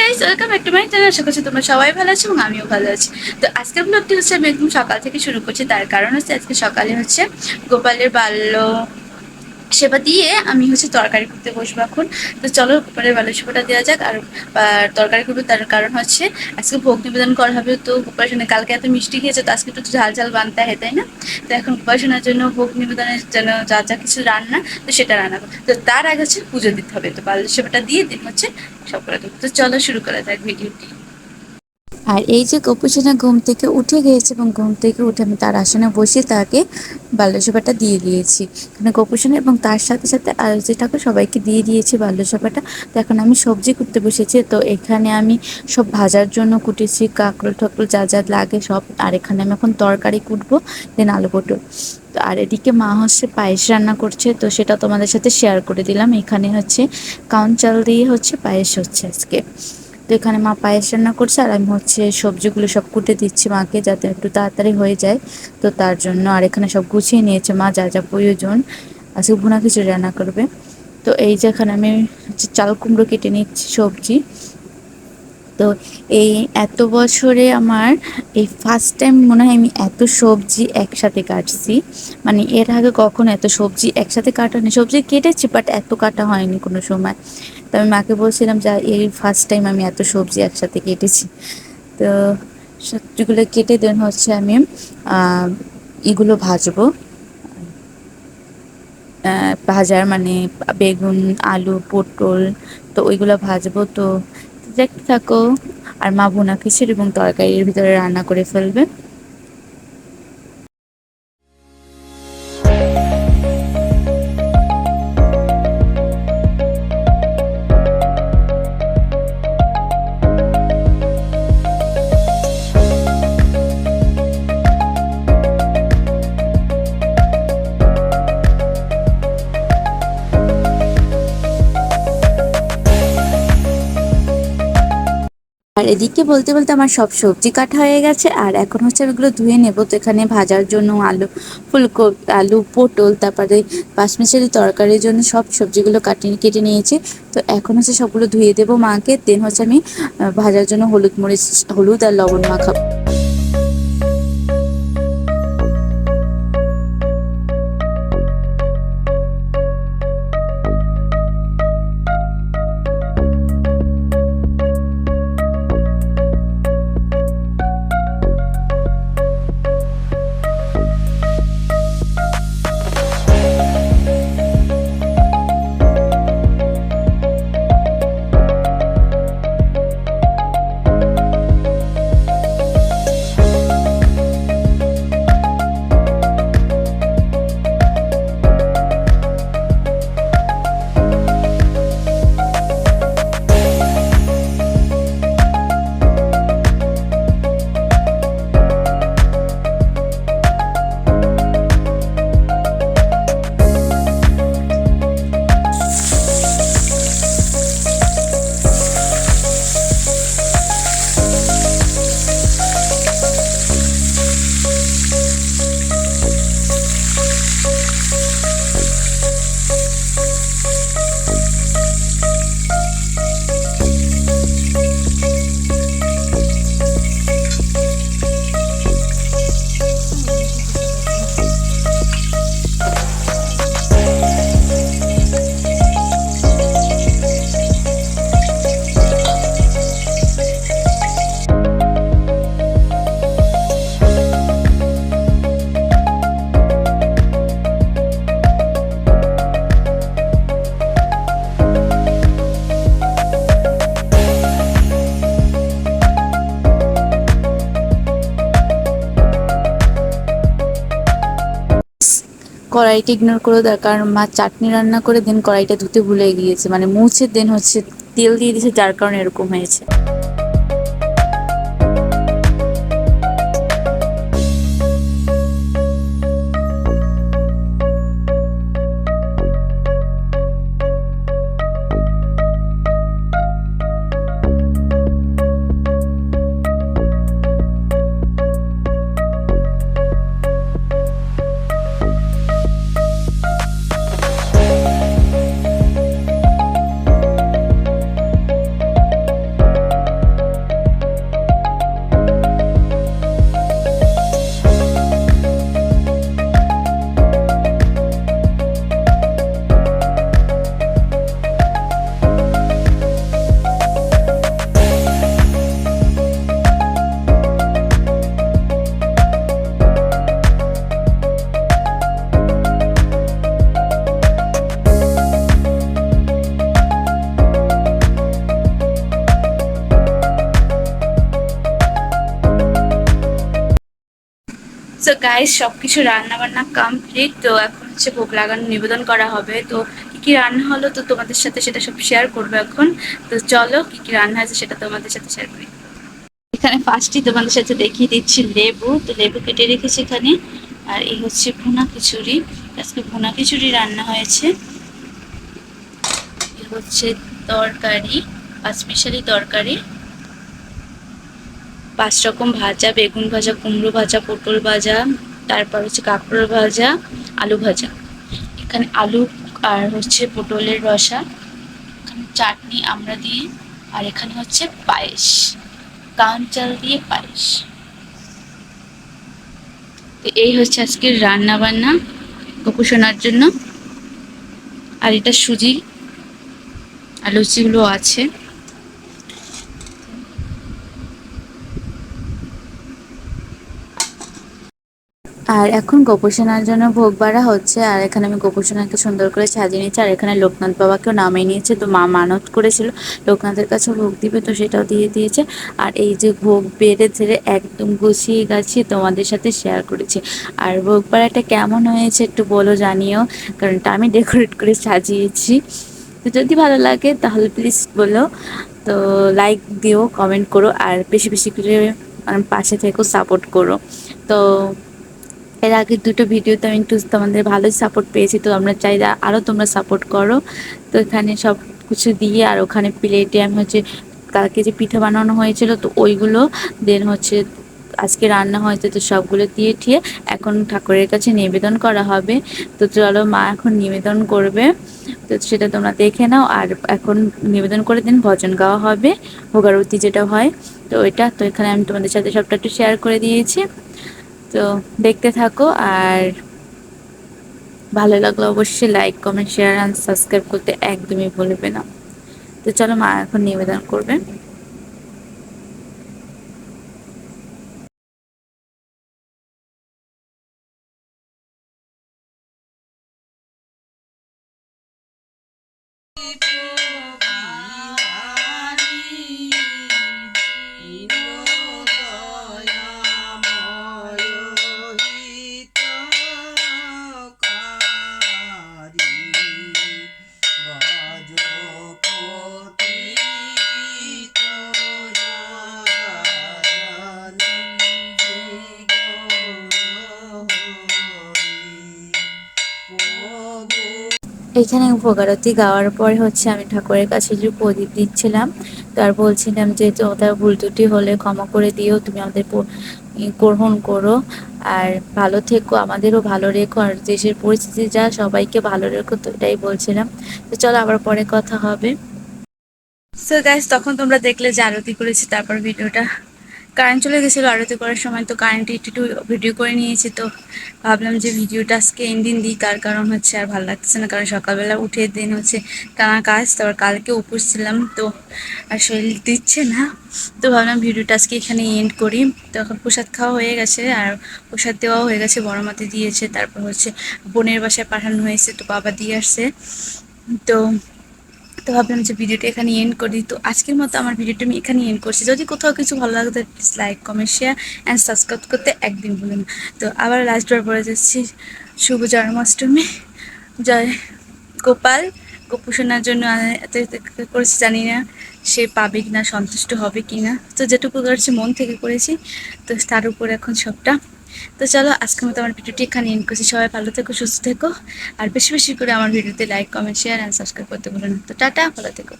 Guys welcome back to my channel আশা করছি তোমরা সবাই ভালো আছো এবং আমিও ভালো আছি। তো আজকের ব্লগটি হচ্ছে আমি একদম সকাল থেকে শুরু করছি। তার কারণ হচ্ছে আজকে সকালে হচ্ছে গোপালের বাল্য সেবা দিয়ে আমি হচ্ছে তরকারি করতে বসবো এখন। তো চলো গোপালের বাল্য সেবাটা দেওয়া যাক। আর তরকারি করব তার কারণ হচ্ছে, আজকে ভোগ নিবেদন করা হবে তো গোপাল সোনা কালকে এত মিষ্টি খেয়েছে, তো আজকে একটু ঝাল ঝাল বানতে হয়, তাই না? তো এখন উপাসনার জন্য ভোগ নিবেদনের জন্য যা যা কিছু রান্না, তো সেটা রান্না করব তো তার আগে হচ্ছে পুজো দিতে হবে তো বাল্য সেবাটা দিয়ে দিন হচ্ছে সব করে দেবো। তো চলো শুরু করা যাক ভিডিওটি। আর এই যে গোপুসোনা ঘুম থেকে উঠে গিয়েছে এবং ঘুম থেকে উঠে আমি তার আসনে বসে তাকে বাল্যসভাটা দিয়ে দিয়েছি। এখানে গোপুসোনা এবং তার সাথে সাথে আরজি ঠাকুর সবাইকে দিয়ে দিয়েছি বাল্যসভাটা। তো এখন আমি সবজি করতে বসেছি। তো এখানে আমি সব ভাজার জন্য কুটেছি, কাঁকড়ো ঠাকুর যা যা লাগে সব। আর এখানে আমি এখন তরকারি কুটবো, দেন আলু পটল। তো আর এদিকে মা হচ্ছে পায়েস রান্না করছে। তো সেটা তোমাদের সাথে শেয়ার করে দিলাম। এখানে হচ্ছে কাউন চাল দিয়ে হচ্ছে পায়েস হচ্ছে আজকে। তো এখানে মা পায়েস রান্না করছে আর আমি হচ্ছে সবজিগুলো সব কুটে দিচ্ছি মাকে যাতে একটু তাড়াতাড়ি হয়ে যায়। তো তার জন্য আর এখানে সব গুছিয়ে নিয়েছে মা, যা যা প্রয়োজন। আজকে ভুনা খিচুড়ি রান্না করবে। তো এই যে এখানে আমি চাল কুমড়ো কেটে নিচ্ছি সবজি। তো এই এত বছরে আমার এই ফার্স্ট টাইম মনে হয় আমি এত সবজি একসাথে কাটছি। মানে এর আগে কখনো এত সবজি একসাথে কাটানি। সবজি কেটেছি বাট এত কাটা হয়নি কোনো সময়। তো আমি মাকে বলছিলাম যে, এই ফার্স্ট টাইম আমি এত সবজি একসাথে কেটেছি। তো সবজিগুলো কেটে দেন হচ্ছে আমি এগুলো ভাজবো। ভাজার মানে বেগুন, আলু, পটল, তো ওইগুলো ভাজবো। তো দেখতে থাকো, আর মা ভুনা খিচুড়ি এবং তরকারির ভিতরে রান্না করে ফেলবে। আর এদিকে বলতে বলতে আমার সব সবজি কাটা হয়ে গেছে, আর এখন হচ্ছে আমি এগুলো ধুয়ে নেব। তো এখানে ভাজার জন্য আলু, ফুলকপি, আলু, পটল, তারপরে বাসমিশালি তরকারির জন্য সব সবজিগুলো কাটিয়ে কেটে নিয়েছি। তো এখন হচ্ছে সবগুলো ধুয়ে দেবো মাকে দেন হচ্ছে আমি ভাজার জন্য হলুদ মরিচ, হলুদ আর লবণ মাখাবো। কড়াইটা ইগনোর করে দেয় কারণ মা চাটনি রান্না করে দেন কড়াইটা ধুতে ভুলে গিয়েছে। মানে মুছে দেন হচ্ছে তেল দিয়ে দিয়েছে, যার কারণে এরকম হয়েছে। সো গাইস সব কিছু রান্না বান্না কমপ্লিট তো এখন হচ্ছে ভোগ লাগানো নিবেদন করা হবে। তো কি কি রান্না হলো তো তোমাদের সাথে সেটা সব শেয়ার করব এখন। তো চলো, কি কি রান্না আছে সেটা তোমাদের সাথে শেয়ার করি। এখানে ফার্স্টই তোমাদের সাথে দেখিয়ে দিচ্ছি, লেবু। তো লেবু কেটে রেখেছি এখানে। আর এই হচ্ছে ভুনা খিচুড়ি। আজকে ভুনা খিচুড়ি রান্না হয়েছে। হচ্ছে তরকারি পাঁচ মিশালি তরকারি। পাঁচ রকম ভাজা, বেগুন ভাজা, কুমড়ো ভাজা, পটল ভাজা, তারপর হচ্ছে কাঁকড়োর ভাজা, আলু ভাজা। এখানে আলু আর হচ্ছে পটলের রসা, এখানে চাটনি আমরা দিয়ে আর এখানে হচ্ছে পায়েস, কান চাল দিয়ে পায়েস। তো এই হচ্ছে আজকের রান্না বান্না গোপুসোনার জন্য। আর এটা সুজি, আর লুচিগুলো আছে। আর এখন গোপোষণার জন্য ভোগ বাড়া হচ্ছে, আর এখানে আমি গোপোষণাকে সুন্দর করে সাজিয়ে নিয়েছি, আর এখানে লোকনাথ বাবাকেও নামিয়ে নিয়েছে, তো মা মানত করেছিল, লোকনাথের কাছে ভোগ দিবে তো সেটাও দিয়ে দিয়েছে, আর এই যে ভোগ বেড়ে ছেড়ে একদম গুছিয়ে গাছিয়ে তোমাদের সাথে শেয়ার করেছি। আর ভোগ বাড়াটা কেমন হয়েছে একটু বলো জানিও কারণ এটা আমি ডেকোরেট করে সাজিয়েছি। তো যদি ভালো লাগে তাহলে প্লিজ বলো, তো লাইক দিও কমেন্ট করো, আর বেশি বেশি করে পাশে থেকেও সাপোর্ট করো। তো এর আগের দুটো ভিডিওতে আমি একটু তোমাদের ভালোই সাপোর্ট পেয়েছি, তো আমরা চাই আরও তোমরা সাপোর্ট করো। তো এখানে সব কিছু দিয়ে আর ওখানে প্লেটে আমি হচ্ছে কালকে যে পিঠা বানানো হয়েছিল, তো ওইগুলো দেন হচ্ছে আজকে রান্না হয়েছে, তো সবগুলো দিয়ে ঠিয়ে এখন ঠাকুরের কাছে নিবেদন করা হবে। তো চলো মা এখন নিবেদন করবে। তো সেটা তোমরা দেখে নাও আর এখন নিবেদন করে দিন, ভজন গাওয়া হবে, ভোগারতি যেটা হয়, তো ওইটা। তো এখানে আমি তোমাদের সাথে সবটা একটু শেয়ার করে দিয়েছি। তো দেখতে থাকো আর ভালো লাগলে অবশ্যই like comment share and subscribe করতে একদমই ভুলবে না। তো চলো মা এখন নিবেদন করবে। এখানে ভোগারতি গাওয়ার পরে হচ্ছে আমি ঠাকুরের কাছে যে প্রদীপ দিচ্ছিলাম, তার বলছিলাম যে তোমাদের ভুল ত্রুটি হলে ক্ষমা করে দিও, তুমি আমাদের গ্রহণ করো। আর ভালো থেকো, আমাদেরও ভালো রেখো, আর দেশের পরিস্থিতি যা সবাইকে ভালো রেখো, তো এটাই বলছিলাম। তো চলো আবার পরে কথা হবে। সো গাইস তখন তোমরা দেখলে যে আরতি করেছি, তারপর ভিডিওটা কারেন্ট চলে গেছিল, আরতি করার সময় তো কারেন্ট একটু ভিডিও করে নিয়েছি, তো ভাবলাম যে ভিডিওটা আজকে দিন দিই, তার কারণ হচ্ছে আর ভালো লাগছে না, কারণ সকালবেলা উঠে দিন হচ্ছে টানা কাজ, তারপর কালকে উপোস ছিলাম, তো আর শরীর দিচ্ছে না, তো ভাবলাম ভিডিওটা আজকে এখানে এন্ড করি, তো এখন প্রসাদ খাওয়া হয়ে গেছে, আর প্রসাদ দেওয়াও হয়ে গেছে, বড় মাতে দিয়েছে, তারপর হচ্ছে বোনের বাসায় পাঠানো হয়েছে, তো বাবা দিয়ে আসছে, তো তো ভাবলাম যে ভিডিওটা এখানে এন্ড করি। তো আজকের মতো আমার ভিডিওটা আমি এখানে এন্ড করছি। যদি কোথাও কিছু ভালো লাগে তো please like comment share and subscribe করতে একদিন ভুলুন না। তো আবার লাস্ট বার পরে যাচ্ছি, শুভ জন্মাষ্টমী। জয় গোপাল। গোপুসোনার জন্য আ- এত এত করেছি, জানি না সে পাবে কি না সন্তুষ্ট হবে কি না তো যেটুকু করেছি, মন থেকে করেছি। তো তার উপর এখন সবটা তো চলো আজকে মতো আমার ভিডিওটি এখানে এন্ড করছি। সবাই ভালো থেকো, সুস্থ থেকো। আর বেশি বেশি করে আমার ভিডিওতে like comment share and subscribe করতে ভুলো না। তো টাটা, ভালো থেকো।